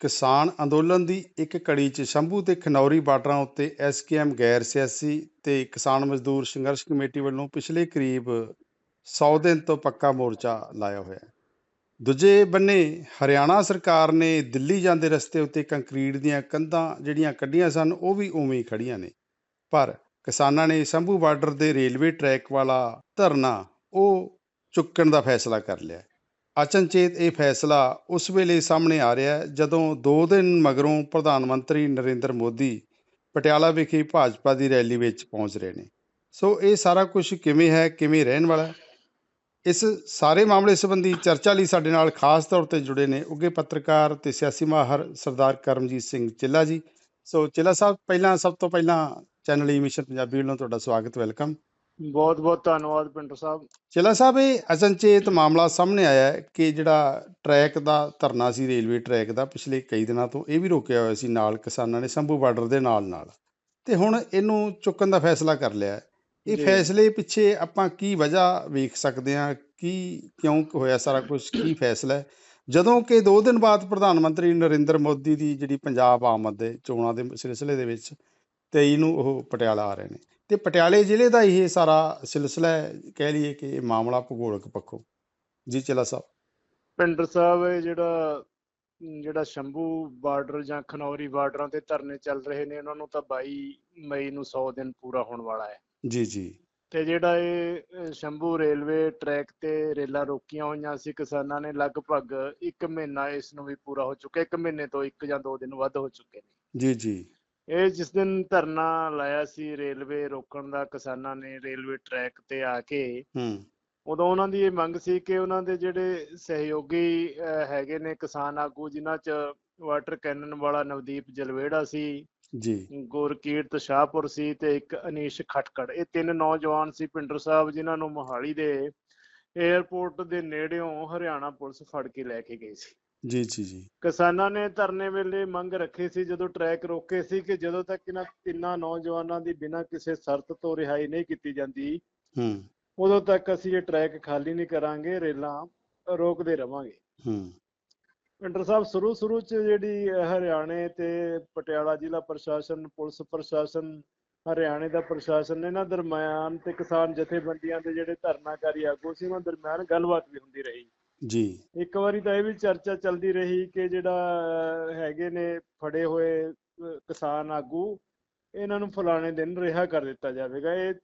ਕਿਸਾਨ ਅੰਦੋਲਨ ਦੀ ਇੱਕ ਕੜੀ 'ਚ ਸ਼ੰਭੂ ਤੇ ਖਨੌਰੀ ਬਾਰਡਰਾਂ ਉੱਤੇ ਐਸਕੇਐਮ ਗੈਰ ਸਿਆਸੀ ਤੇ ਕਿਸਾਨ ਮਜ਼ਦੂਰ ਸੰਘਰਸ਼ ਕਮੇਟੀ ਵੱਲੋਂ ਪਿਛਲੇ ਕਰੀਬ 100 ਦਿਨ ਤੋਂ ਪੱਕਾ ਮੋਰਚਾ ਲਾਇਆ ਹੋਇਆ ਹੈ। ਦੂਜੇ ਬੰਨੇ, ਹਰਿਆਣਾ ਸਰਕਾਰ ਨੇ ਦਿੱਲੀ ਜਾਂਦੇ ਰਸਤੇ ਉੱਤੇ ਕੰਕਰੀਟ ਦੀਆਂ ਕੰਧਾਂ ਜਿਹੜੀਆਂ ਕੱਢੀਆਂ ਸਨ, ਉਹ ਵੀ ਉਵੇਂ ਹੀ ਖੜੀਆਂ ਨੇ। ਪਰ ਕਿਸਾਨਾਂ ਨੇ ਸ਼ੰਭੂ ਬਾਰਡਰ ਦੇ ਰੇਲਵੇ ਟਰੈਕ ਵਾਲਾ ਧਰਨਾ ਉਹ ਚੁੱਕਣ ਦਾ ਫੈਸਲਾ ਕਰ ਲਿਆ ਅਚਨਚੇਤ ਇਹ ਫੈਸਲਾ ਉਸ ਵੇਲੇ ਸਾਹਮਣੇ ਆ ਰਿਹਾ ਹੈ, ਜਦੋਂ 2 ਦਿਨ ਮਗਰੋਂ ਪ੍ਰਧਾਨ ਮੰਤਰੀ ਨਰਿੰਦਰ ਮੋਦੀ ਪਟਿਆਲਾ ਵਿਖੇ ਭਾਜਪਾ ਦੀ ਰੈਲੀ ਵਿੱਚ ਪਹੁੰਚ ਰਹੇ ਨੇ। ਸੋ ਇਹ ਸਾਰਾ ਕੁਝ ਕਿਵੇਂ ਹੈ, ਕਿਵੇਂ ਰਹਿਣ ਵਾਲਾ ਇਸ ਸਾਰੇ ਮਾਮਲੇ ਸੰਬੰਧੀ ਚਰਚਾ ਲਈ ਸਾਡੇ ਨਾਲ ਖਾਸ ਤੌਰ ਤੇ ਜੁੜੇ ਨੇ ਉੱਗੇ ਪੱਤਰਕਾਰ ਤੇ ਸਿਆਸੀ ਮਾਹਰ ਸਰਦਾਰ ਕਰਮਜੀਤ ਸਿੰਘ ਚਿੱਲਾ ਜੀ। ਸੋ ਚਿੱਲਾ ਸਾਹਿਬ, ਪਹਿਲਾਂ, ਸਭ ਤੋਂ ਪਹਿਲਾਂ ਚੈਨਲ ਈ ਮਿਸ਼ਨ ਪੰਜਾਬੀ ਵੱਲੋਂ ਤੁਹਾਡਾ ਸਵਾਗਤ, ਵੈਲਕਮ। ਬਹੁਤ ਬਹੁਤ ਧੰਨਵਾਦ ਪਿੰਟੂ ਸਾਹਿਬ। ਚਿੱਲਾ ਸਾਹਿਬ ਇਹ ਅਚਨਚੇਤ ਮਾਮਲਾ ਸਾਹਮਣੇ ਆਇਆ ਹੈ ਕਿ ਜਿਹੜਾ ਟਰੈਕ ਦਾ ਧਰਨਾ ਸੀ ਰੇਲਵੇ ਟਰੈਕ ਦਾ ਪਿਛਲੇ ਕਈ ਦਿਨਾਂ ਤੋਂ ਇਹ ਵੀ ਰੋਕਿਆ ਹੋਇਆ ਸੀ ਨਾਲ ਕਿਸਾਨਾਂ ਨੇ ਸ਼ੰਭੂ ਬਾਰਡਰ ਦੇ ਨਾਲ ਨਾਲ। ਤੇ ਹੁਣ ਇਹਨੂੰ ਚੁੱਕਣ ਦਾ ਫੈਸਲਾ ਕਰ ਲਿਆ। ਇਹ। ਫੈਸਲੇ ਪਿੱਛੇ ਆਪਾਂ ਕੀ ਵਜ੍ਹਾ ਵੇਖ ਸਕਦੇ ਹਾਂ? ਕੀ ਕਿਉਂ ਹੋਇਆ ਸਾਰਾ ਕੁਝ? ਕੀ ਫੈਸਲਾ ਹੈ? ਜਦੋਂ ਕਿ 2 ਦਿਨ ਬਾਅਦ ਪ੍ਰਧਾਨ ਮੰਤਰੀ ਨਰਿੰਦਰ ਮੋਦੀ ਦੀ ਜਿਹੜੀ ਪੰਜਾਬ ਆਮਦ ਦੇ ਚੋਣਾਂ ਦੇ ਸਿਲਸਿਲੇ ਦੇ ਵਿੱਚ 23 ਨੂੰ ਉਹ ਪਟਿਆਲਾ ਆ ਰਹੇ ਨੇ। ਤੇ ਪਟਿਆਲੇ ਜ਼ਿਲ੍ਹੇ ਦਾ ਇਹ ਸਾਰਾ ਸਿਲਸਿਲਾ ਹੈ ਕਹਿ ਲਈਏ ਕਿ ਇਹ ਮਾਮਲਾ ਭੂਗੋਲਕ ਪੱਖੋਂ। ਜੀ ਚਲਾ ਸਾਹਿਬ। ਪਿੰਟੂ ਸਾਹਿਬ ਇਹ ਜਿਹੜਾ ਜਿਹੜਾ ਸ਼ੰਭੂ ਬਾਰਡਰ ਜਾਂ ਖਨੌਰੀ ਬਾਰਡਰਾਂ ਤੇ ਧਰਨੇ ਚੱਲ ਰਹੇ ਨੇ ਉਹਨਾਂ ਨੂੰ ਤਾਂ 22 ਮਈ ਨੂੰ 100 ਦਿਨ ਪੂਰਾ ਹੋਣ ਵਾਲਾ ਹੈ। ਜੀ ਜੀ। ਤੇ ਜਿਹੜਾ ਇਹ ਸ਼ੰਭੂ ਰੇਲਵੇ ਟਰੈਕ ਤੇ ਰੇਲਾਂ ਰੋਕੀਆਂ ਹੋਈਆਂ ਸੀ ਕਿਸਾਨਾਂ ਨੇ ਲਗਭਗ 1 ਮਹੀਨਾ ਇਸ ਨੂੰ ਵੀ ਪੂਰਾ ਹੋ ਚੁੱਕਾ 1 ਮਹੀਨੇ ਤੋਂ 1 ਜਾਂ 2 ਦਿਨ ਵੱਧ ਹੋ ਚੁੱਕੇ ਨੇ। ਜੀ ਜੀ। ਇਹ ਜਿਸ ਦਿਨ ਧਰਨਾ ਲਾਇਆ ਸੀ ਰੇਲਵੇ ਰੋਕਣ ਦਾ ਕਿਸਾਨਾਂ ਨੇ ਰੇਲਵੇ ਟਰੈਕ ਤੇ ਆ ਕੇ ਹੂੰ। ਉਦੋਂ ਉਹਨਾਂ ਦੀ ਇਹ ਮੰਗ ਸੀ ਕਿ ਉਹਨਾਂ ਦੇ ਜਿਹੜੇ ਸਹਿਯੋਗੀ ਹੈਗੇ ਨੇ ਕਿਸਾਨ ਆਗੂ ਜਿਨ੍ਹਾਂ 'ਚ ਵਾਟਰ ਕੈਨਨ ਵਾਲਾ ਨਵਦੀਪ ਜਲਵੇੜਾ ਸੀ ਜੀ। ਗੁਰਕੀਰਤ ਸ਼ਾਹਪੁਰ ਸੀ ਤੇ ਇੱਕ ਅਨੀਸ਼ ਖਟਕੜ। ਇਹ ਤਿੰਨ ਨੌਜਵਾਨ ਸੀ ਪਿੰਡਰ ਸਾਹਿਬ ਜਿਨ੍ਹਾਂ ਨੂੰ ਮੋਹਾਲੀ ਦੇ 에ਅਰਪੋਰਟ ਦੇ ਨੇੜਿਓਂ ਹਰਿਆਣਾ ਪੁਲਿਸ ਫੜ ਕੇ ਲੈ ਕੇ ਗਈ ਸੀ। ਜੀ ਜੀ ਜੀ। ਕਿਸਾਨਾਂ ਨੇ ਧਰਨੇ ਵੇਲੇ ਮੰਗ ਰੱਖੀ ਸੀ ਜਦੋਂ ਟਰੈਕ ਰੋਕੇ ਸੀ ਕਿ ਜਦੋਂ ਤੱਕ ਇਹਨਾਂ ਤਿੰਨਾਂ ਨੌਜਵਾਨਾਂ ਦੀ ਬਿਨਾਂ ਕਿਸੇ ਸ਼ਰਤ ਤੋਂ ਰਿਹਾਈ ਨਹੀਂ ਕੀਤੀ ਜਾਂਦੀ ਹੂੰ। ਉਦੋਂ ਤੱਕ ਅਸੀਂ ਇਹ ਟਰੈਕ ਖਾਲੀ ਨਹੀਂ ਕਰਾਂਗੇ ਰੇਲਾਂ ਰੋਕਦੇ ਰਵਾਂਗੇ। ਹੂੰ। ਪਿੰਡਰ ਸਾਹਿਬ ਸ਼ੁਰੂ ਸ਼ੁਰੂ ਚ ਜਿਹੜੀ ਹਰਿਆਣੇ ਤੇ ਪਟਿਆਲਾ ਜ਼ਿਲ੍ਹਾ ਪ੍ਰਸ਼ਾਸਨ ਪੁਲਿਸ ਪ੍ਰਸ਼ਾਸਨ ਹਰਿਆਣੇ ਦਾ ਪ੍ਰਸ਼ਾਸਨ ਇਹਨਾਂ ਦਰਮਿਆਨ ਤੇ ਕਿਸਾਨ ਜਥੇਬੰਦੀਆਂ ਦੇ ਜਿਹੜੇ ਧਰਨਾਕਾਰੀ ਆਗੂ ਸੀ ਉਹਨਾਂ ਦਰਮਿਆਨ ਗੱਲਬਾਤ ਵੀ ਹੁੰਦੀ ਰਹੀ। ਜੀ। ਇੱਕ ਵਾਰੀ ਤਾਂ ਇਹ ਵੀ ਚਰਚਾ ਚੱਲਦੀ ਰਹੀ ਕਿ ਜਿਹੜਾ ਹੈਗੇ ਨੇ ਫੜੇ ਹੋਏ ਕਿਸਾਨ ਆਗੂ ਇਹਨਾਂ ਨੂੰ ਫਲਾਣੇ ਦਿਨ ਰਿਹਾ ਕਰ ਦਿੱਤਾ ਜਾਵੇਗਾ। ਇਹ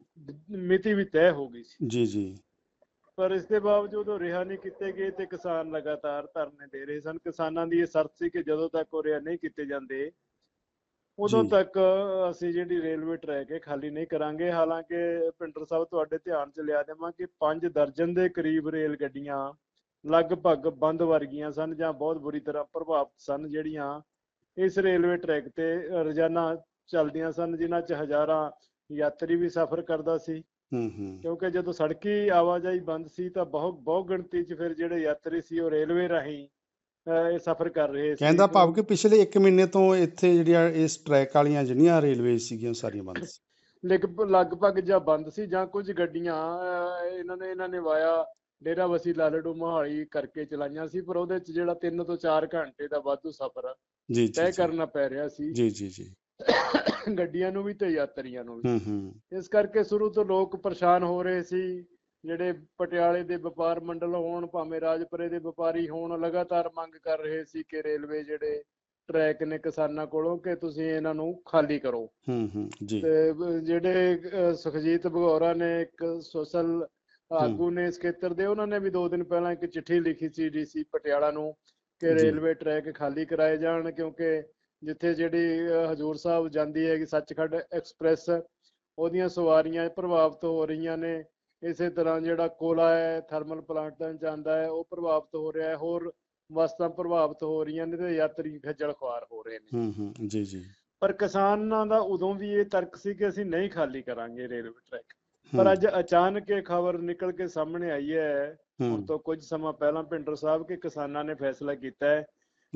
ਮਿਤੀ ਵੀ ਤੈਅ ਹੋ ਗਈ ਸੀ। ਜੀ ਜੀ। ਪਰ ਇਸ ਦੇ ਬਾਵਜੂਦ ਉਹ ਰਿਹਾ ਨਹੀਂ ਕੀਤੇ ਗਏ ਤੇ ਕਿਸਾਨ ਲਗਾਤਾਰ ਧਰਨੇ ਦੇ ਰਹੇ ਸਨ। ਕਿਸਾਨਾਂ ਦੀ ਇਹ ਸ਼ਰਤ ਸੀ ਕਿ ਜਦੋਂ ਤੱਕ ਉਹ ਰਿਹਾ ਨਹੀਂ ਕੀਤੇ ਜਾਂਦੇ ਉਦੋਂ। ਤੱਕ ਅਸੀਂ ਜਿਹੜੀ ਰੇਲਵੇ ਟਰੈਕ ਹੈ ਖਾਲੀ ਨਹੀਂ ਕਰਾਂਗੇ। ਹਾਲਾਂਕਿ ਪਿੰਡਰ ਸਾਹਿਬ ਤੁਹਾਡੇ ਧਿਆਨ ਚ ਲਿਆ ਦੇਵਾਂ ਕਿ 5 ਦਰਜਨ ਦੇ ਕਰੀਬ ਰੇਲ ਗੱਡੀਆਂ ਲਗਭਗ ਬੰਦ ਵਰਗੀਆਂ ਸਨ ਜਾਂ ਬਹੁਤ ਬੁਰੀ ਤਰ੍ਹਾਂ ਪ੍ਰਭਾਵਿਤ ਸਨ ਜਿਹੜੀਆਂ ਇਸ ਰੇਲਵੇ ਟਰੈਕ ਤੇ ਰੋਜ਼ਾਨਾ ਚੱਲਦੀਆਂ ਸਨ ਜਿਨ੍ਹਾਂ 'ਚ ਹਜ਼ਾਰਾਂ ਯਾਤਰੀ ਵੀ ਸਫ਼ਰ ਕਰਦਾ ਸੀ। ਕਿਉਂਕਿ ਜਦੋਂ ਸੜਕੀ ਆਵਾਜਾਈ ਬੰਦ ਸੀ ਤਾਂ ਬਹੁਤ ਬਹੁਤ ਗਿਣਤੀ 'ਚ ਫਿਰ ਜਿਹੜੇ ਯਾਤਰੀ ਸੀ ਉਹ ਰੇਲਵੇ ਰਾਹੀਂ ਇਹ ਸਫ਼ਰ ਕਰ ਰਹੇ ਸੀ। ਕਹਿੰਦਾ ਭਾਵ ਕਿ ਪਿਛਲੇ 1 ਮਹੀਨੇ ਤੋਂ ਇੱਥੇ ਜਿਹੜੀਆਂ ਇਸ ਟਰੈਕ ਵਾਲੀਆਂ ਜਿਹੜੀਆਂ ਰੇਲਵੇ ਸੀਗੀਆਂ ਸਾਰੀਆਂ ਬੰਦ ਸੀ। ਲਗ- ਲਗਭਗ ਜਾਂ ਬੰਦ ਸੀ ਜਾਂ ਕੁਝ ਗੱਡੀਆਂ ਇਹਨਾਂ ਨੇ ਇਹਨਾਂ ਨੇ ਵਾਇਆ ਡੇਰਾ ਵਸੀ ਲਾਲੜੂ ਮੋਹਾਲੀ ਕਰਕੇ ਚਲਾਈਆਂ ਸੀ ਪਰ ਉਹਦੇ 'ਚ ਜਿਹੜਾ 3 ਤੋਂ 4 ਘੰਟੇ ਦਾ ਵਾਧੂ ਸਫ਼ਰ ਜੀ ਜੀ ਤੈਅ ਕਰਨਾ ਪੈ ਰਿਹਾ ਸੀ। ਜੀ ਜੀ ਜੀ। ਗੱਡੀਆਂ ਨੂੰ ਵੀ ਤੇ ਯਾਤਰੀਆਂ ਨੂੰ ਵੀ। ਹੂੰ ਹੂੰ। ਇਸ ਕਰਕੇ ਸ਼ੁਰੂ ਤੋਂ ਲੋਕ ਪਰੇਸ਼ਾਨ ਹੋ ਰਹੇ ਸੀ ਜਿਹੜੇ ਪਟਿਆਲੇ ਦੇ ਵਪਾਰ ਮੰਡਲ ਹੋਣ ਭਾਵੇਂ ਰਾਜਪੁਰੇ ਦੇ ਵਪਾਰੀ ਹੋਣ ਲਗਾਤਾਰ ਮੰਗ ਕਰ ਰਹੇ ਸੀ ਕਿ ਰੇਲਵੇ ਜਿਹੜੇ ਟਰੈਕ ਨੇ ਕਿਸਾਨਾਂ ਕੋਲੋਂ ਕਿ ਤੁਸੀਂ ਇਹਨਾਂ ਨੂੰ ਖਾਲੀ ਕਰੋ। ਹੂੰ ਹੂੰ ਜੀ। ਤੇ ਜਿਹੜੇ ਸੁਖਜੀਤ ਭਗੌਰਾ ਨੇ ਇੱਕ ਸੋਸ਼ਲ ਆਗੂ ਨੇ ਇਸ ਖੇਤਰ ਦੇ ਉਹਨਾਂ ਨੇ ਵੀ ਦੋ ਦਿਨ ਪਹਿਲਾਂ ਇੱਕ ਚਿੱਠੀ ਲਿਖੀ ਸੀ ਡੀਸੀ ਪਟਿਆਲਾ ਨੂੰ ਕਿ। ਰੇਲਵੇ ਟਰੈਕ ਖਾਲੀ ਕਰਾਏ ਜਾਣ ਕਿਉਂਕਿ ਜਿੱਥੇ ਜਿਹੜੀ ਹਜੂਰ ਸਾਹਿਬ ਜਾਂਦੀ ਹੈਗੀ ਸੱਚਖੰਡ ਐਕਸਪ੍ਰੈਸ ਉਹਦੀਆਂ ਸਵਾਰੀਆਂ ਪ੍ਰਭਾਵਿਤ ਹੋ ਰਹੀਆਂ ਨੇ। ਇਸੇ ਤਰ੍ਹਾਂ ਜਿਹੜਾ ਕੋਲਾ ਹੈ ਥਰਮਲ ਪਲਾਂਟਾਂ ਜਾਂਦਾ ਹੈ ਉਹ ਪ੍ਰਭਾਵਿਤ ਹੋ ਰਿਹਾ ਹੈ। ਹੋਰ ਵਸਤਾਂ ਪ੍ਰਭਾਵਿਤ ਹੋ ਰਹੀਆਂ ਨੇ ਤੇ ਯਾਤਰੀ ਖੱਜਲ ਖੁਆਰ ਹੋ ਰਹੇ ਨੇ। ਹੂੰ ਹੂੰ ਜੀ ਜੀ। ਪਰ ਕਿਸਾਨਾਂ ਦਾ ਉਦੋਂ ਵੀ ਇਹ ਤਰਕ ਸੀ ਕਿ ਅਸੀਂ ਨਹੀਂ ਖਾਲੀ ਕਰਾਂਗੇ ਰੇਲਵੇ ਟਰੈਕ। ਪਰ ਅੱਜ ਅਚਾਨਕ ਇਹ ਖਬਰ ਨਿਕਲ ਕੇ ਸਾਹਮਣੇ ਆਈ ਹੈ ਹੁਣ ਤੋਂ ਕੁਝ ਸਮਾਂ ਪਹਿਲਾਂ ਪਿੰਡਰ ਸਾਹਿਬ ਕਿ ਕਿਸਾਨਾਂ ਨੇ ਫੈਸਲਾ ਕੀਤਾ ਹੈ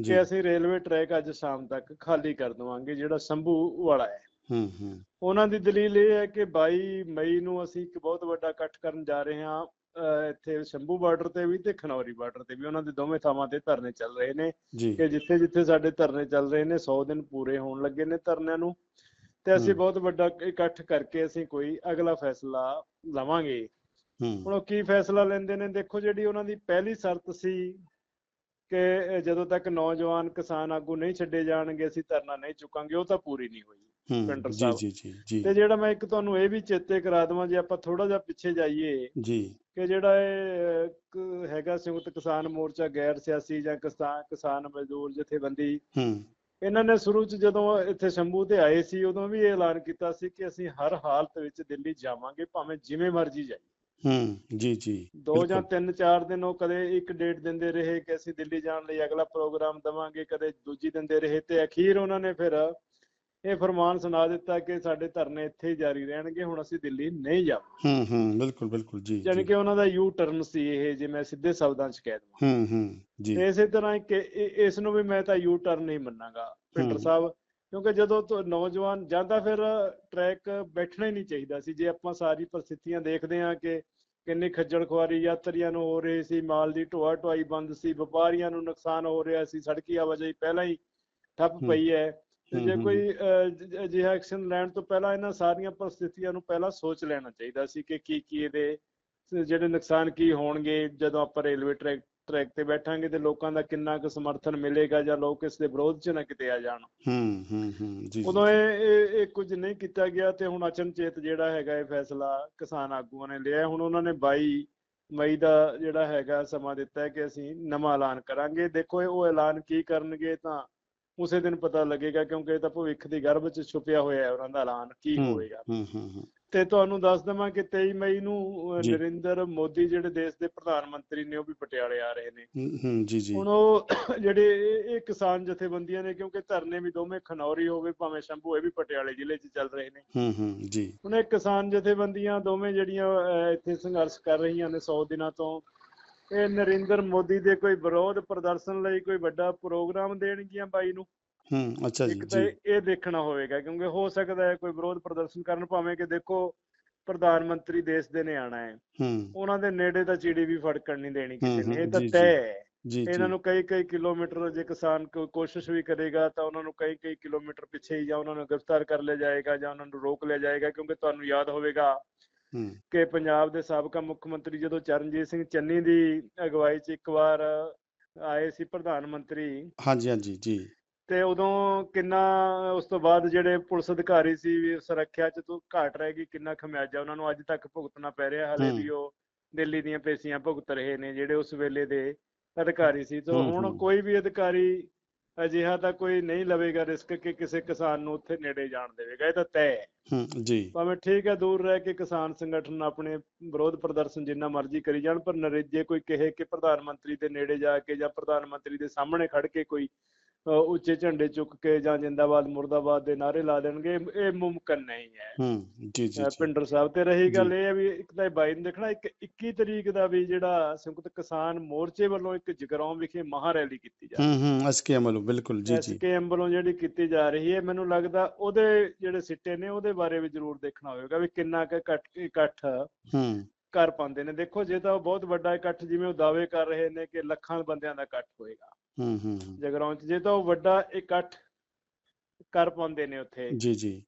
ਕਿ ਅਸੀਂ ਰੇਲਵੇ ਟਰੈਕ ਅੱਜ ਸ਼ਾਮ ਤੱਕ ਖਾਲੀ ਕਰ ਦਵਾਂਗੇ ਜਿਹੜਾ ਸੰਭੂ ਵਾਲਾ ਹੈ। ਹੂੰ ਹੂੰ। ਉਹਨਾਂ ਦੀ ਦਲੀਲ ਇਹ ਹੈ ਕਿ 22 ਮਈ ਨੂੰ ਅਸੀਂ ਇੱਕ ਬਹੁਤ ਵੱਡਾ ਇਕੱਠ ਕਰਨ ਜਾ ਰਹੇ ਹਾਂ ਇੱਥੇ ਸ਼ੰਭੂ ਬਾਰਡਰ ਤੇ ਵੀ ਤੇ ਖਨੌਰੀ ਬਾਰਡਰ ਤੇ ਵੀ। ਉਹਨਾਂ ਦੇ ਦੋਵੇਂ ਥਾਵਾਂ ਤੇ ਧਰਨੇ ਚੱਲ ਰਹੇ ਨੇ ਕਿ ਜਿੱਥੇ ਜਿੱਥੇ ਸਾਡੇ ਧਰਨੇ ਚੱਲ ਰਹੇ ਨੇ 100 ਦਿਨ ਪੂਰੇ ਹੋਣ ਲੱਗੇ ਨੇ ਧਰਨਿਆਂ ਨੂੰ। ਤੇ ਅਸੀਂ। ਬਹੁਤ ਵੱਡਾ ਇਕੱਠ ਕਰਕੇ ਅਸੀਂ ਕੋਈ ਅਗਲਾ ਫੈਸਲਾ ਲਵਾਂਗੇ। ਹੁਣ ਉਹ ਕੀ ਫੈਸਲਾ ਲੈਂਦੇ ਨੇ? ਦੇਖੋ ਜਿਹੜੀ ਉਹਨਾਂ ਦੀ ਪਹਿਲੀ ਸ਼ਰਤ ਸੀ ਕਿ ਜਦੋਂ ਤੱਕ ਨੌਜਵਾਨ ਕਿਸਾਨ ਆਗੂ ਨਹੀਂ ਛੱਡੇ ਜਾਣਗੇ ਅਸੀਂ ਧਰਨਾ ਨਹੀਂ ਚੁੱਕਾਂਗੇ ਉਹ ਤਾਂ ਪੂਰੀ ਨਹੀਂ ਹੋਈ। ਪਿੰਡਰ ਸਾਹਿਬ। ਜੀ ਜੀ ਜੀ। ਤੇ ਜਿਹੜਾ ਮੈਂ ਇੱਕ ਤੁਹਾਨੂੰ ਇਹ ਵੀ ਚੇਤੇ ਕਰਾ ਦੇਵਾਂ ਜੇ ਆਪਾਂ ਥੋੜਾ ਜਿਹਾ ਪਿੱਛੇ ਜਾਈਏ ਜੀ। ਕਿ ਜਿਹੜਾ ਇਹ ਹੈਗਾ ਸੰਯੁਕਤ ਕਿਸਾਨ ਮੋਰਚਾ ਗੈਰ ਸਿਆਸੀ ਜਾਂ ਕਿਸਾਨ ਕਿਸਾਨ ਮਜ਼ਦੂਰ ਜਥੇਬੰਦੀ ਹੂੰ। ਇਹਨਾਂ ਨੇ ਸ਼ੁਰੂ ਚ ਜਦੋਂ ਇੱਥੇ ਸ਼ੰਭੂ ਤੇ ਆਏ ਸੀ ਉਦੋਂ ਵੀ ਇਹ ਐਲਾਨ ਕੀਤਾ ਸੀ ਕਿ ਅਸੀਂ ਹਰ ਹਾਲਤ ਵਿੱਚ ਦਿੱਲੀ ਜਾਵਾਂਗੇ ਭਾਵੇਂ ਜਿਵੇਂ ਮਰਜ਼ੀ ਜਾਈਏ ਹੂੰ ਜੀ ਜੀ ਦੋ ਜਾਂ। ਤਿੰਨ ਚਾਰ ਦਿਨ ਉਹ ਕਦੇ ਇੱਕ ਡੇਟ ਦਿੰਦੇ ਰਹੇ ਕਿ ਅਸੀਂ ਦਿੱਲੀ ਜਾਣ ਲਈ ਅਗਲਾ ਪ੍ਰੋਗਰਾਮ ਦਵਾਂਗੇ ਕਦੇ ਦੂਜੀ ਦਿੰਦੇ ਰਹੇ ਤੇ ਅਖੀਰ ਉਹਨਾਂ ਨੇ ਫਿਰ ਇਹ ਫਰਮਾਨ ਸੁਣਾ ਦਿੱਤਾ ਕਿ ਸਾਡੇ ਧਰਨੇ ਇੱਥੇ ਹੀ ਜਾਰੀ ਰਹਿਣਗੇ ਹੁਣ ਅਸੀਂ ਦਿੱਲੀ ਨਹੀਂ ਜਾਵਾਂਗੇ। ਹੂੰ ਹੂੰ ਬਿਲਕੁਲ ਬਿਲਕੁਲ ਜੀ ਯਾਨੀ ਕਿ ਉਹਨਾਂ ਦਾ ਯੂ ਟਰਨ ਸੀ ਇਹ ਜੇ ਮੈਂ ਸਿੱਧੇ ਸ਼ਬਦਾਂ 'ਚ ਕਹਿ ਦਵਾਂ। ਹੂੰ ਹੂੰ ਜੀ। ਇਸੇ ਤਰ੍ਹਾਂ ਇਹ- ਇਸ ਨੂੰ ਵੀ ਮੈਂ ਤਾਂ ਯੂ ਟਰਨ ਨਹੀਂ ਮੰਨਾਂਗਾ ਪਿੰਡਰ ਹੂੰ। ਸਾਹਿਬ ਕਿਉਂਕਿ ਜਦੋਂ ਤੋਂ ਨੌਜਵਾਨ ਜਾਂਦਾ ਫਿਰ ਟਰੈਕ ਬੈਠਣਾ ਹੀ ਨਹੀਂ ਚਾਹੀਦਾ ਸੀ। ਜੇ ਆਪਾਂ ਸਾਰੀ ਪਰਿਸਥਿਤੀਆਂ ਦੇਖਦੇ ਹਾਂ ਕਿ ਕਿੰਨੀ ਖੱਜਲ ਖੁਆਰੀ ਯਾਤਰੀਆਂ ਨੂੰ ਹੋ ਰਹੀ ਸੀ ਮਾਲ ਦੀ ਢੋਆ ਢੁਆਈ ਬੰਦ ਸੀ ਵਪਾਰੀਆਂ ਨੂੰ ਨੁਕਸਾਨ ਹੋ ਰਿਹਾ ਸੀ ਸੜਕੀ ਆਵਾਜਾਈ ਪਹਿਲਾਂ ਹੀ ਠੱਪ ਹੂੰ। ਪਈ ਹੈ। ਤੇ ਜੇ ਕੋਈ ਅਜਿਹਾ ਐਕਸ਼ਨ ਲੈਣ ਤੋਂ ਪਹਿਲਾਂ ਇਹਨਾਂ ਸਾਰੀਆਂ ਪਰਿਸਥਿਤੀਆਂ ਨੂੰ ਪਹਿਲਾਂ ਸੋਚ ਲੈਣਾ ਚਾਹੀਦਾ ਸੀ ਕਿ ਕੀ ਕੀ ਇਹਦੇ ਜਿਹੜੇ ਨੁਕਸਾਨ ਕੀ ਹੋਣਗੇ ਜਦੋਂ ਆਪਾਂ ਰੇਲਵੇ ਟਰੈਕ ਟਰੈਕ ਤੇ ਬੈਠਾਂਗੇ ਤੇ ਲੋਕਾਂ ਦਾ ਕਿੰਨਾ ਕੁ ਸਮਰਥਨ ਮਿਲੇਗਾ ਜਾਂ ਲੋਕ ਇਸ ਦੇ ਵਿਰੋਧ 'ਚ ਨਾ ਕਿਤੇ ਆ ਜਾਣ। ਹੂੰ ਹੂੰ ਹੂੰ ਜੀ ਉਦੋਂ ਇਹ ਇਹ ਇਹ ਕੁਝ ਨਹੀਂ ਕੀਤਾ ਗਿਆ ਤੇ ਹੁਣ ਅਚਨਚੇਤ ਜਿਹੜਾ ਹੈਗਾ ਇਹ ਫੈਸਲਾ ਕਿਸਾਨ ਆਗੂਆਂ ਨੇ ਲਿਆ। ਹੁਣ ਉਹਨਾਂ ਨੇ 22 ਮਈ ਦਾ ਜਿਹੜਾ ਹੈਗਾ ਸਮਾਂ ਦਿੱਤਾ ਹੈ ਕਿ ਅਸੀਂ ਨਵਾਂ ਐਲਾਨ ਕਰਾਂਗੇ। ਦੇਖੋ ਇਹ ਉਹ ਐਲਾਨ ਕੀ ਕਰਨਗੇ ਤਾਂ ਉਸੇ ਦਿਨ ਪਤਾ ਲੱਗੇਗਾ ਕਿਉਂਕਿ ਇਹ ਤਾਂ ਭਵਿੱਖ ਦੀ ਗਰਭ 'ਚ ਛੁਪਿਆ ਹੋਇਆ ਹੈ ਉਹਨਾਂ ਦਾ ਐਲਾਨ ਕੀ ਹੋਵੇਗਾ। ਹੂੰ ਹੂੰ ਹੂੰ। ਤੇ ਤੁਹਾਨੂੰ ਦੱਸ ਦਵਾਂ ਕਿ 23 ਮਈ ਨੂੰ। ਨਰਿੰਦਰ ਮੋਦੀ ਜਿਹੜੇ ਦੇਸ਼ ਦੇ ਪ੍ਰਧਾਨ ਮੰਤਰੀ ਨੇ ਉਹ ਵੀ ਪਟਿਆਲੇ ਆ ਰਹੇ ਨੇ। ਹੂੰ, ਹੂੰ ਜੀ ਜੀ। ਹੁਣ ਉਹ ਜਿਹੜੇ ਇਹ ਕਿਸਾਨ ਜਥੇਬੰਦੀਆਂ ਨੇ ਕਿਉਂਕਿ ਧਰਨੇ ਵੀ ਦੋਵੇਂ ਖਨੌਰੀ ਹੋਵੇ ਭਾਵੇਂ ਸ਼ੰਭੂ ਇਹ ਵੀ ਪਟਿਆਲੇ ਜ਼ਿਲ੍ਹੇ 'ਚ ਚੱਲ ਰਹੇ ਨੇ। ਹੂੰ ਹੂੰ ਜੀ। ਹੁਣ ਇਹ ਕਿਸਾਨ ਜਥੇਬੰਦੀਆਂ ਦੋਵੇਂ ਜਿਹੜੀਆਂ ਇੱਥੇ ਸੰਘਰਸ਼ ਕਰ ਰਹੀਆਂ ਨੇ 100 ਦਿਨਾਂ ਤੋਂ ਇਹ ਨਰਿੰਦਰ ਮੋਦੀ ਦੇ ਕੋਈ ਵਿਰੋਧ ਪ੍ਰਦਰਸ਼ਨ ਲਈ ਕੋਈ ਵੱਡਾ ਪ੍ਰੋਗਰਾਮ ਦੇਣਗੀਆਂ ਬਾਈ ਨੂੰ? ਹੂੰ ਅੱਛਾ ਜੀ ਇੱਕ ਤਾਂ ਇਹ ਦੇਖਣਾ ਹੋਵੇਗਾ ਕਿਉਂਕਿ ਹੋ ਸਕਦਾ ਹੈ ਕੋਈ ਵਿਰੋਧ ਪ੍ਰਦਰਸ਼ਨ ਕਰਨ ਭਾਵੇਂ ਕਿ ਦੇਖੋ ਪ੍ਰਧਾਨ ਮੰਤਰੀ ਦੇਸ਼ ਦੇ ਨੇ ਆਣਾ ਹੈ। ਹੂੰ। ਉਹਨਾਂ ਦੇ ਨੇੜੇ ਤਾਂ ਚਿੜੀ ਵੀ ਫੜਕਣ ਨਹੀਂ ਦੇਣੀ ਕਿਸੇ ਨੇ ਇਹ ਤਾਂ। ਤੈਅ ਹੈ। ਜੀ ਜੀ। ਇਹਨਾਂ ਨੂੰ ਕਈ ਕਈ ਕਿਲੋਮੀਟਰ ਜੇ ਕਿਸਾਨ ਕੋਈ ਕੋਸ਼ਿਸ਼ ਵੀ ਕਰੇਗਾ ਤਾਂ ਉਹਨਾਂ ਨੂੰ ਕਈ ਕਈ ਕਿਲੋਮੀਟਰ ਪਿੱਛੇ ਹੀ ਜਾਂ ਉਹਨਾਂ ਨੂੰ ਗ੍ਰਿਫਤਾਰ ਕਰ ਲਿਆ ਜਾਏਗਾ ਜਾਂ ਉਹਨਾਂ ਨੂੰ ਰੋਕ ਲਿਆ ਜਾਏਗਾ ਕਿਉਂਕਿ ਤੁਹਾਨੂੰ ਯਾਦ ਹੋਵੇਗਾ ਕਿ ਪੰਜਾਬ ਦੇ ਸਾਬਕਾ ਮੁੱਖ ਮੰਤਰੀ ਜਦੋਂ ਚਰਨਜੀਤ ਸਿੰਘ ਚੰਨੀ ਦੀ ਅਗਵਾਈ 'ਚ ਇੱਕ ਵਾਰ ਆਏ ਸੀ ਪ੍ਰਧਾਨ ਮੰਤਰੀ। ਹਾਂਜੀ ਹਾਂਜੀ ਜੀ। ਤੇ ਉਦੋਂ ਕਿੰਨਾ ਉਸ ਤੋਂ ਬਾਅਦ ਜਿਹੜੇ ਪੁਲਿਸ ਅਧਿਕਾਰੀ ਸੀ ਵੀ ਸੁਰੱਖਿਆ 'ਚ ਤੋਂ ਘਾਟ ਰਹਿ ਗਈ ਕਿੰਨਾ ਖਮਿਆਜਾ ਉਹਨਾਂ ਨੂੰ ਅੱਜ ਤੱਕ ਭੁਗਤਣਾ ਪੈ ਰਿਹਾ। ਹਾਲੇ। ਵੀ ਉਹ ਦਿੱਲੀ ਦੀਆਂ ਪੇਸ਼ੀਆਂ ਭੁਗਤ ਰਹੇ ਨੇ ਜਿਹੜੇ ਉਸ ਵੇਲੇ ਦੇ ਅਧਿਕਾਰੀ ਸੀ। ਤੋਂ ਹੁਣ। ਕੋਈ ਵੀ ਅਧਿਕਾਰੀ ਅਜਿਹਾ ਤਾਂ ਕੋਈ ਨਹੀਂ ਲਵੇਗਾ ਰਿਸਕ ਕਿ ਕਿਸੇ ਕਿਸਾਨ ਨੂੰ ਉੱਥੇ ਨੇੜੇ ਜਾਣ ਦੇਵੇਗਾ ਇਹ ਤਾਂ ਤੈਅ ਹੈ। ਹੂੰ ਜੀ। ਭਾਵੇਂ ਠੀਕ ਹੈ ਦੂਰ ਰਹਿ ਕੇ ਕਿਸਾਨ ਸੰਗਠਨ ਆਪਣੇ ਵਿਰੋਧ ਪ੍ਰਦਰਸ਼ਨ ਜਿੰਨਾ ਮਰਜ਼ੀ ਕਰੀ ਜਾਣ ਪਰ ਨਰੇਜੇ ਕੋਈ ਕਹੇ ਕਿ ਪ੍ਰਧਾਨ ਮੰਤਰੀ ਦੇ ਨੇੜੇ ਜਾ ਕੇ ਜਾਂ ਪ੍ਰਧਾਨ ਮੰਤਰੀ ਦੇ ਸਾਹਮਣੇ ਖੜ ਕੇ ਕੋਈ ਉੱਚੇ ਝੰਡੇ ਚੁੱਕ ਕੇ ਜਾਂ ਜਿੰਦਾਬਾਦ ਮੁਰਦਾਬਾਦ ਦੇ ਨਾਅਰੇ ਲਾ ਦੇਣਗੇ ਇਹ- ਮੁਮਕਨ ਨਹੀਂ ਹੈ। ਹੂੰ ਜੀ ਜੀ ਪਿੰਡਰ ਸਾਹਿਬ ਤੇ ਰਹੀ ਗੱਲ। ਇਹ ਹੈ ਵੀ ਇੱਕ ਤਾਂ ਬਾਈ ਨੂੰ ਦੇਖਣਾ ਇੱਕ 21 ਤਰੀਕ ਦਾ ਵੀ ਜਿਹੜਾ ਸੰਯੁਕਤ ਕਿਸਾਨ ਮੋਰਚੇ ਵੱਲੋਂ ਇੱਕ ਜਗਰਾਉਂ ਵਿਖੇ ਮਹਾ ਰੈਲੀ ਕੀਤੀ ਜਾ ਰਹੀ ਹੈ। ਹੂੰ ਹੂੰ ਐਸਕੇ ਅਮਲ ਬਿਲਕੁਲ ਜੀ ਜੀ। ਐਸਕੇਐਮ ਵੱਲੋਂ ਜਿਹੜੀ ਕੀਤੀ ਜਾ ਰਹੀ ਹੈ ਮੈਨੂੰ ਲੱਗਦਾ ਉਹਦੇ ਜਿਹੜੇ ਸਿੱਟੇ ਨੇ ਉਹਦੇ ਬਾਰੇ ਵੀ ਜ਼ਰੂਰ ਦੇਖਣਾ ਹੋਵੇਗਾ ਵੀ ਕਿੰਨਾ ਕੁ ਇਕੱਠ ਇਕੱਠ ਹੂੰ। ਕਰ ਪਾਉਂਦੇ ਨੇ। ਦੇਖੋ ਜੇ ਤਾਂ ਉਹ ਬਹੁਤ ਵੱਡਾ ਇਕੱਠ ਜਿਵੇਂ ਉਹ ਦਾਅਵੇ ਕਰ ਰਹੇ ਨੇ ਕਿ ਲੱਖਾਂ ਬੰਦਿਆਂ ਦਾ ਇਕੱਠ ਹੋਏਗਾ। ਹੂੰ ਹੂੰ ਜਗਰਾਉਂ 'ਚ ਜੇ ਤਾਂ ਉਹ ਵੱਡਾ ਇਕੱਠ ਕਰ ਪਾਉਂਦੇ ਨੇ ਉੱਥੇ। ਜੀ ਜੀ।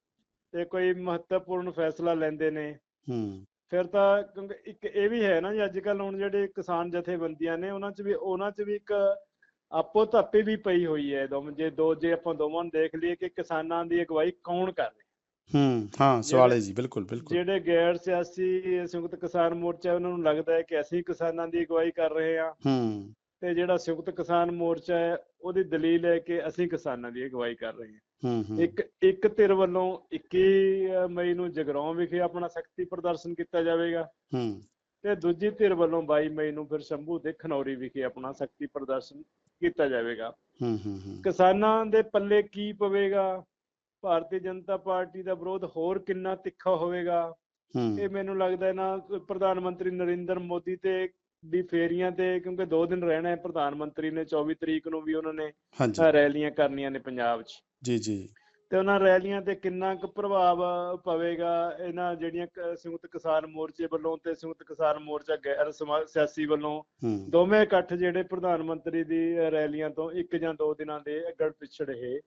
ਤੇ ਕੋਈ ਮਹੱਤਵਪੂਰਨ ਫੈਸਲਾ ਲੈਂਦੇ ਨੇ। ਹੂੰ। ਫਿਰ ਤਾਂ ਕਿਉਂਕਿ ਇੱਕ ਇਹ ਵੀ ਹੈ ਨਾ ਜੀ ਅੱਜ ਕੱਲ ਹੁਣ ਜਿਹੜੇ ਕਿਸਾਨ ਜਥੇਬੰਦੀਆਂ ਨੇ ਉਹਨਾਂ 'ਚ ਵੀ ਉਹਨਾਂ 'ਚ ਵੀ ਇੱਕ ਆਪੋ ਧਾਪੀ ਵੀ ਪਈ ਹੋਈ ਹੈ। ਦੋਵੇਂ ਜੇ ਦੋ ਜੇ ਆਪਾਂ ਦੋਵਾਂ ਨੂੰ ਦੇਖ ਲਈਏ ਕਿ ਕਿਸਾਨਾਂ ਦੀ ਅਗਵਾਈ ਕੌਣ ਕਰ ਰਿਹਾ। ਹੂੰ ਹਾਂ ਸਵਾਲ ਹੈ ਜੀ ਬਿਲਕੁਲ ਬਿਲਕੁਲ। ਜਿਹੜੇ ਗੈਰ ਸਿਆਸੀ ਸੰਯੁਕਤ ਕਿਸਾਨ ਮੋਰਚਾ ਉਹਨਾਂ ਨੂੰ ਲੱਗਦਾ ਹੈ ਕਿ ਅਸੀਂ ਕਿਸਾਨਾਂ ਦੀ ਅਗਵਾਈ ਕਰ ਰਹੇ ਹਾਂ। ਹੂੰ। ਤੇ ਜਿਹੜਾ ਸੰਯੁਕਤ ਕਿਸਾਨ ਮੋਰਚਾ ਹੈ ਉਹਦੀ ਦਲੀਲ ਹੈ ਕਿ ਅਸੀਂ ਕਿਸਾਨਾਂ ਦੀ ਅਗਵਾਈ ਕਰ ਰਹੇ ਹਾਂ। ਇੱਕ ਇੱਕ ਧਿਰ ਵੱਲੋਂ 21 ਮਈ ਨੂੰ ਜਗਰਾਉਂ ਵਿਖੇ ਆਪਣਾ ਸ਼ਕਤੀ ਪ੍ਰਦਰਸ਼ਨ ਕੀਤਾ ਜਾਵੇਗਾ। ਤੇ ਦੂਜੀ ਧਿਰ ਵੱਲੋਂ 22 ਮਈ ਨੂੰ ਫਿਰ ਸ਼ੰਭੂ ਤੇ ਖਨੌਰੀ ਵਿਖੇ ਆਪਣਾ ਸ਼ਕਤੀ ਪ੍ਰਦਰਸ਼ਨ ਕੀਤਾ ਜਾਵੇਗਾ। ਕਿਸਾਨਾਂ ਦੇ ਪੱਲੇ ਕੀ ਪਵੇਗਾ? ਭਾਰਤੀ ਜਨਤਾ ਪਾਰਟੀ ਦਾ ਵਿਰੋਧ ਹੋਰ ਕਿੰਨਾ ਤਿੱਖਾ ਹੋਵੇਗਾ? ਇਹ ਮੈਨੂੰ ਲੱਗਦਾ ਹੈ ਨਾ ਪ੍ਰਧਾਨ ਮੰਤਰੀ ਨਰਿੰਦਰ ਮੋਦੀ ਤੇ ਦੀ ਫੇਰੀਆਂ ਤੇ ਕਿਉਂਕਿ ਦੋ ਦਿਨ ਰਹਿਣਾ ਹੈ ਪ੍ਰਧਾਨ ਮੰਤਰੀ ਨੇ 24 ਤਰੀਕ ਨੂੰ ਵੀ ਉਹਨਾਂ ਨੇ ਰੈਲੀਆਂ ਕਰਨੀਆਂ ਨੇ ਪੰਜਾਬ 'ਚ। ਜੀ ਜੀ। ਤੇ ਉਹਨਾਂ ਰੈਲੀਆਂ ਤੇ ਕਿੰਨਾ ਕੁ ਪ੍ਰਭਾਵ ਪਵੇਗਾ ਇਹਨਾਂ ਜਿਹੜੀਆਂ ਸੰਯੁਕਤ ਕਿਸਾਨ ਮੋਰਚੇ ਵੱਲੋਂ ਤੇ ਸੰਯੁਕਤ ਕਿਸਾਨ ਮੋਰਚਾ ਗੈਰ ਸਿਆਸੀ ਵੱਲੋਂ ਦੋਵੇਂ ਇਕੱਠ ਜਿਹੜੇ ਪ੍ਰਧਾਨ ਮੰਤਰੀ ਦੀ ਰੈਲੀਆਂ ਤੋਂ ਇੱਕ ਜਾਂ ਦੋ ਦਿਨਾਂ ਦੇ ਅੱਗੜ ਪਿਛੜ ਇਹ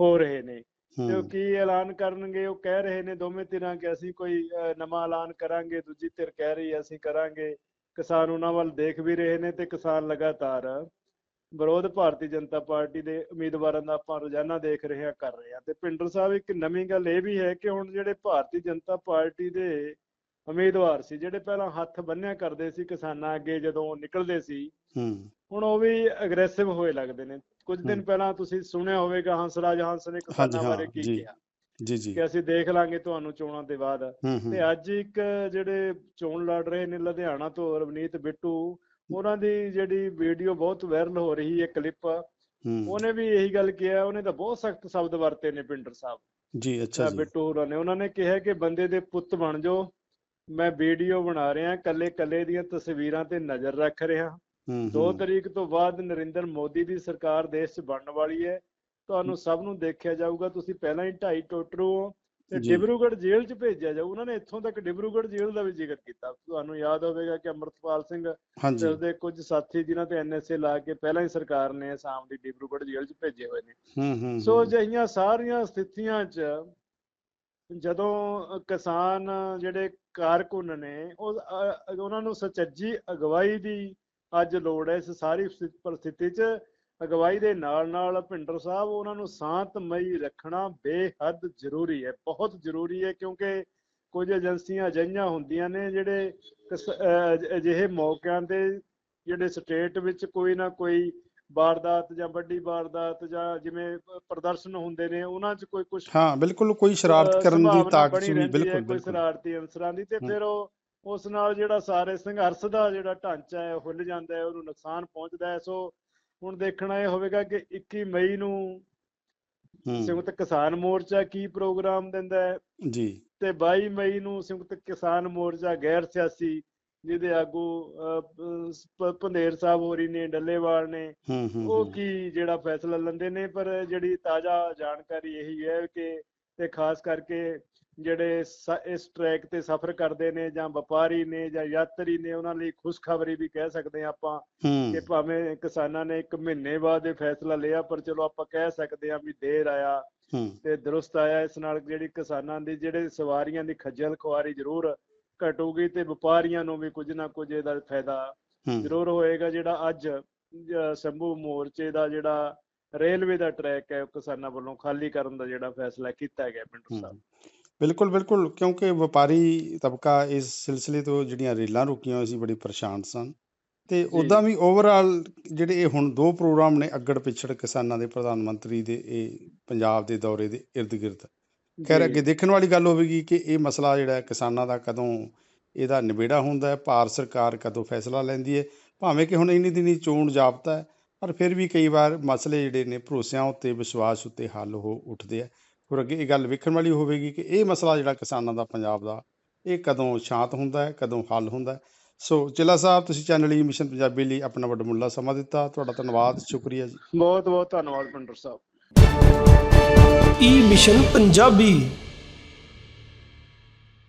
ਹੋ ਰਹੇ ਨੇ। ਹੂੰ। ਕੀ ਐਲਾਨ ਕਰਨਗੇ ਉਹ ਕਹਿ ਰਹੇ ਨੇ ਦੋਵੇਂ ਧਿਰਾਂ ਕਿ ਅਸੀਂ ਕੋਈ ਨਵਾਂ ਐਲਾਨ ਕਰਾਂਗੇ ਦੂਜੀ ਧਿਰ ਕਹਿ ਰਹੀ ਹੈ ਅਸੀਂ ਕਰਾਂਗੇ। ਕਿਸਾਨ ਉਹਨਾਂ ਵੱਲ ਦੇਖ ਵੀ ਰਹੇ ਨੇ ਤੇ ਕਿਸਾਨ ਲਗਾਤਾਰ ਵਿਰੋਧ ਭਾਰਤੀ ਜਨਤਾ ਪਾਰਟੀ ਦੇ ਉਮੀਦਵਾਰਾਂ ਦਾ ਆਪਾਂ ਰੋਜ਼ਾਨਾ ਦੇਖ ਰਹੇ ਹਾਂ ਕਰ ਰਹੇ ਹਾਂ ਤੇ ਪਿੰਡਰ ਸਾਹਿਬ ਇੱਕ ਨਵੀਂ ਗੱਲ ਇਹ ਵੀ ਹੈ ਕਿ ਹੁਣ ਜਿਹੜੇ ਭਾਰਤੀ ਜਨਤਾ ਪਾਰਟੀ ਦੇ ਉਮੀਦਵਾਰ ਸੀ ਜਿਹੜੇ ਪਹਿਲਾਂ ਹੱਥ ਬੰਨਿਆ ਕਰਦੇ ਸੀ ਕਿਸਾਨਾਂ ਅੱਗੇ ਜਦੋਂ ਨਿਕਲਦੇ ਸੀ ਹੁਣ ਉਹ ਵੀ ਅਗਰੈਸਿਵ ਹੋਏ ਲੱਗਦੇ ਨੇ ਕੁਝ ਦਿਨ। ਪਹਿਲਾਂ ਤੁਸੀਂ ਸੁਣਿਆ ਹੋਵੇਗਾ ਹੰਸਰਾਜ ਹੰਸ ਨੇ ਕਿਸਾਨਾਂ ਬਾਰੇ ਕੀ। ਕਿਹਾ ਜੀ ਜੀ। ਕਿ ਅਸੀਂ ਦੇਖ ਲਾਂਗੇ ਤੁਹਾਨੂੰ ਚੋਣਾਂ ਦੇ ਬਾਅਦ। ਤੇ ਅੱਜ ਇੱਕ ਜਿਹੜੇ ਚੋਣ ਲੜ ਰਹੇ ਨੇ ਲੁਧਿਆਣਾ ਤੋਂ ਰਵਨੀਤ ਬਿੱਟੂ ਉਹਨਾਂ ਦੀ ਜਿਹੜੀ ਵੀਡੀਓ ਬਹੁਤ ਵਾਇਰਲ ਹੋ ਰਹੀ ਹੈ ਕਲਿੱਪ। ਉਹਨੇ ਵੀ ਇਹੀ ਗੱਲ ਕਿਹਾ ਉਹਨੇ ਤਾਂ ਬਹੁਤ ਸਖਤ ਸ਼ਬਦ ਵਰਤੇ ਨੇ ਪਿੰਡਰ ਸਾਹਿਬ। ਜੀ ਅੱਛਾ ਜੀ ਬਿੱਟੂ ਹੋਰਾਂ ਨੇ। ਉਹਨਾਂ ਨੇ ਕਿਹਾ ਕਿ ਬੰਦੇ ਦੇ ਪੁੱਤ ਬਣ ਜਾਓ ਮੈਂ ਵੀਡੀਓ ਬਣਾ ਰਿਹਾ ਕੱਲੇ ਕੱਲੇ ਦੀਆਂ ਤਸਵੀਰਾਂ ਤੇ ਨਜ਼ਰ ਰੱਖ ਰਿਹਾ। ਹੂੰ 2 ਹੂੰ। ਤਰੀਕ ਤੋਂ ਬਾਅਦ ਨਰਿੰਦਰ ਮੋਦੀ ਦੀ ਸਰਕਾਰ ਦੇਸ਼ 'ਚ ਬਣਨ ਵਾਲੀ ਹੈ। ਤੁਹਾਨੂੰ ਸਭ ਨੂੰ ਦੇਖਿਆ ਜਾਊਗਾ ਤੁਸੀਂ ਪਹਿਲਾਂ ਹੀ ਢਾਈ ਟੋਟਰੂ ਹੋ ਤੇ ਜੀ। ਡਿਬਰੂਗੜ੍ਹ ਜੇਲ੍ਹ 'ਚ ਭੇਜਿਆ ਜਾਊ। ਉਹਨਾਂ ਨੇ ਇੱਥੋਂ ਤੱਕ ਡਿਬਰੂਗੜ੍ਹ ਜੇਲ੍ਹ ਦਾ ਵੀ ਜ਼ਿਕਰ ਕੀਤਾ। ਤੁਹਾਨੂੰ ਯਾਦ ਹੋਵੇਗਾ ਕਿ ਅਮਰਤਪਾਲ ਸਿੰਘ ਤੇ ਉਸਦੇ ਕੁਝ ਸਾਥੀ ਜਿਨ੍ਹਾਂ ਤੇ ਐਨਐਸਏ ਲਾ ਕੇ ਪਹਿਲਾਂ ਹੀ ਸਰਕਾਰ ਨੇ ਆਸਾਮ ਦੀ ਡਿਬਰੂਗੜ੍ਹ ਜੇਲ੍ਹ 'ਚ ਭੇਜੇ ਹੋਏ ਨੇ। ਹੂੰ ਹੂੰ ਸੋ ਅਜਿਹੀਆਂ ਸਾਰੀਆਂ ਸਥਿਤੀਆਂ 'ਚ ਜਦੋਂ ਕਿਸਾਨ ਜਿਹੜੇ ਕਾਰਕੁਨ ਨੇ ਉਹ ਉਹਨਾਂ ਨੂੰ ਸੁਚੱਜੀ ਅਗਵਾਈ ਦੀ ਅੱਜ ਲੋੜ ਹੈ ਇਸ ਸਾਰੀ ਸਥਿ- ਪਰਿਸਥਿਤੀ 'ਚ। ਅਗਵਾਈ ਦੇ ਨਾਲ ਨਾਲ ਭਿੰਡਰ ਸਾਹਿਬ ਉਹਨਾਂ ਨੂੰ ਸ਼ਾਂਤਮਈ ਰੱਖਣਾ ਬੇਹੱਦ ਜ਼ਰੂਰੀ ਹੈ ਬਹੁਤ ਜ਼ਰੂਰੀ ਹੈ ਕਿਉਂਕਿ ਕੁਝ ਏਜੰਸੀਆਂ ਅਜਿਹੀਆਂ ਹੁੰਦੀਆਂ ਨੇ ਜਿਹੜੇ ਅਜਿਹੇ ਮੌਕਿਆਂ ਤੇ ਜਿਹੜੇ ਸਟੇਟ ਵਿੱਚ ਕੋਈ ਨਾ ਕੋਈ ਵਾਰਦਾਤ ਜਾਂ ਵੱਡੀ ਵਾਰਦਾਤ ਜਾਂ ਜਿਵੇਂ ਪ੍ਰਦਰਸ਼ਨ ਹੁੰਦੇ ਨੇ ਉਹਨਾਂ 'ਚ ਕੋਈ ਕੁਝ ਹਾਂ ਬਿਲਕੁਲ ਕੋਈ ਸ਼ਰਾਰਤ ਕਰਨ ਦੀ ਤਾਕਤ ਵੀ ਬਿਲਕੁਲ ਕੋਈ ਬਿਲਕੁਲ ਸ਼ਰਾਰਤੀ ਅਨਸਰਾਂ ਦੀ ਤੇ। ਫਿਰ ਉਹ ਉਸ ਨਾਲ ਜਿਹੜਾ ਸਾਰੇ ਸੰਘਰਸ਼ ਦਾ ਜਿਹੜਾ ਢਾਂਚਾ ਹੈ ਉਹ ਹਿੱਲ ਜਾਂਦਾ ਹੈ ਉਹਨੂੰ ਨੁਕਸਾਨ ਪਹੁੰਚਦਾ ਹੈ ਸੋ ਹੁਣ ਦੇਖਣਾ ਇਹ ਹੋਵੇਗਾ ਕਿ 21 ਮਈ ਨੂੰ ਸੰਯੁਕਤ ਕਿਸਾਨ ਮੋਰਚਾ ਕੀ ਪ੍ਰੋਗਰਾਮ ਦਿੰਦਾ ਹੈ? ਜੀ। ਤੇ 22 ਮਈ ਨੂੰ ਸੰਯੁਕਤ ਕਿਸਾਨ ਮੋਰਚਾ ਗੈਰ ਸਿਆਸੀ ਜਿਹਦੇ ਆਗੂ ਅਹ, ਪ- ਭੰਦੇਰ ਸਾਹਿਬ ਹੋਰੀ ਨੇ ਡੱਲੇਵਾਲ ਨੇ ਉਹ ਕੀ ਜਿਹੜਾ ਫੈਸਲਾ ਲੈਂਦੇ ਨੇ? ਪਰ ਜਿਹੜੀ ਤਾਜ਼ਾ ਜਾਣਕਾਰੀ ਇਹੀ ਹੈ ਕਿ ਤੇ ਖਾਸ ਕਰਕੇ ਜਿਹੜੇ ਇਸ ਟਰੈਕ ਤੇ ਸਫ਼ਰ ਕਰਦੇ ਨੇ ਜਾਂ ਵਪਾਰੀ ਨੇ ਜਾਂ ਯਾਤਰੀ ਨੇ ਉਹਨਾਂ ਲਈ ਖੁਸ਼ਖਬਰੀ ਵੀ ਕਹਿ ਸਕਦੇ ਹਾਂ ਆਪਾਂ ਕਿ ਭਾਵੇਂ ਕਿਸਾਨਾਂ ਨੇ ਇੱਕ ਮਹੀਨੇ ਬਾਅਦ ਇਹ ਫੈਸਲਾ ਲਿਆ ਪਰ ਚਲੋ ਆਪਾਂ ਕਹਿ ਸਕਦੇ ਹਾਂ ਵੀ ਦੇਰ ਆਇਆ ਤੇ ਦਰੁਸਤ ਆਇਆ ਇਸ ਨਾਲ ਜਿਹੜੀ ਕਿਸਾਨਾਂ ਦੀ ਜਿਹੜੇ ਸਵਾਰੀਆਂ ਦੀ ਖੱਜਲ ਖੁਆਰੀ ਜ਼ਰੂਰ ਘਟੂਗੀ ਤੇ ਵਪਾਰੀਆਂ ਨੂੰ ਵੀ ਕੁਝ ਨਾ ਕੁਝ ਇਹਦਾ ਫਾਇਦਾ ਜ਼ਰੂਰ ਹੋਏਗਾ ਜਿਹੜਾ ਅੱਜ ਸ਼ੰਭੂ ਮੋਰਚੇ ਦਾ ਜਿਹੜਾ ਰੇਲਵੇ ਦਾ ਟਰੈਕ ਹੈ ਕਿਸਾਨਾਂ ਵੱਲੋਂ ਖਾਲੀ ਕਰਨ ਦਾ ਜਿਹੜਾ ਫੈਸਲਾ ਕੀਤਾ ਗਿਆ ਪਿੰਡੂ ਸਾਹਿਬ। ਬਿਲਕੁਲ ਬਿਲਕੁਲ ਕਿਉਂਕਿ ਵਪਾਰੀ ਤਬਕਾ ਇਸ ਸਿਲਸਿਲੇ ਤੋਂ ਜਿਹੜੀਆਂ ਰੇਲਾਂ ਰੁਕੀਆਂ ਹੋਈਆਂ ਸੀ ਬੜੀ ਪਰੇਸ਼ਾਨ ਸਨ। ਤੇ ਉਦਾਂ ਵੀ ਓਵਰਆਲ ਜਿਹੜੇ ਇਹ ਹੁਣ ਦੋ ਪ੍ਰੋਗਰਾਮ ਨੇ ਅੱਗੜ ਪਿਛੜ ਕਿਸਾਨਾਂ ਦੇ ਪ੍ਰਧਾਨ ਮੰਤਰੀ ਦੇ ਇਹ ਪੰਜਾਬ ਦੇ ਦੌਰੇ ਦੇ ਇਰਦ ਗਿਰਦ। ਖੈਰ। ਅੱਗੇ ਦੇਖਣ ਵਾਲੀ ਗੱਲ ਹੋਵੇਗੀ ਕਿ ਇਹ ਮਸਲਾ ਜਿਹੜਾ ਕਿਸਾਨਾਂ ਦਾ ਕਦੋਂ ਇਹਦਾ ਨਿਬੇੜਾ ਹੁੰਦਾ ਹੈ ਭਾਰਤ ਸਰਕਾਰ ਕਦੋਂ ਫੈਸਲਾ ਲੈਂਦੀ ਹੈ। ਭਾਵੇਂ ਕਿ ਹੁਣ ਇੰਨੀ ਦਿਨੀ ਚੋਣ ਜਾਬਤਾ ਹੈ ਪਰ ਫਿਰ ਵੀ ਕਈ ਵਾਰ ਮਸਲੇ ਜਿਹੜੇ ਨੇ ਭਰੋਸਿਆਂ ਉੱਤੇ ਵਿਸ਼ਵਾਸ ਉੱਤੇ ਹੱਲ ਹੋ ਉੱਠਦੇ ਆ। ਫਿਰ ਅੱਗੇ ਇਹ ਗੱਲ ਵੇਖਣ ਵਾਲੀ ਹੋਵੇਗੀ ਕਿ ਇਹ ਮਸਲਾ ਜਿਹੜਾ ਕਿਸਾਨਾਂ ਦਾ ਪੰਜਾਬ ਦਾ ਇਹ ਕਦੋਂ ਸ਼ਾਂਤ ਹੁੰਦਾ ਹੈ ਕਦੋਂ ਹੱਲ ਹੁੰਦਾ ਹੈ। ਸੋ ਚਿੱਲਾ ਸਾਹਿਬ ਤੁਸੀਂ ਚੈਨਲ ਈ ਮਿਸ਼ਨ ਪੰਜਾਬੀ ਲਈ ਆਪਣਾ ਵੱਡਮੁੱਲਾ ਸਮਾਂ ਦਿੱਤਾ। ਤੁਹਾਡਾ ਧੰਨਵਾਦ ਸ਼ੁਕਰੀਆ ਜੀ। ਬਹੁਤ ਬਹੁਤ ਧੰਨਵਾਦ ਪਿੰਡਰ ਸਾਹਿਬ। E mission Punjabi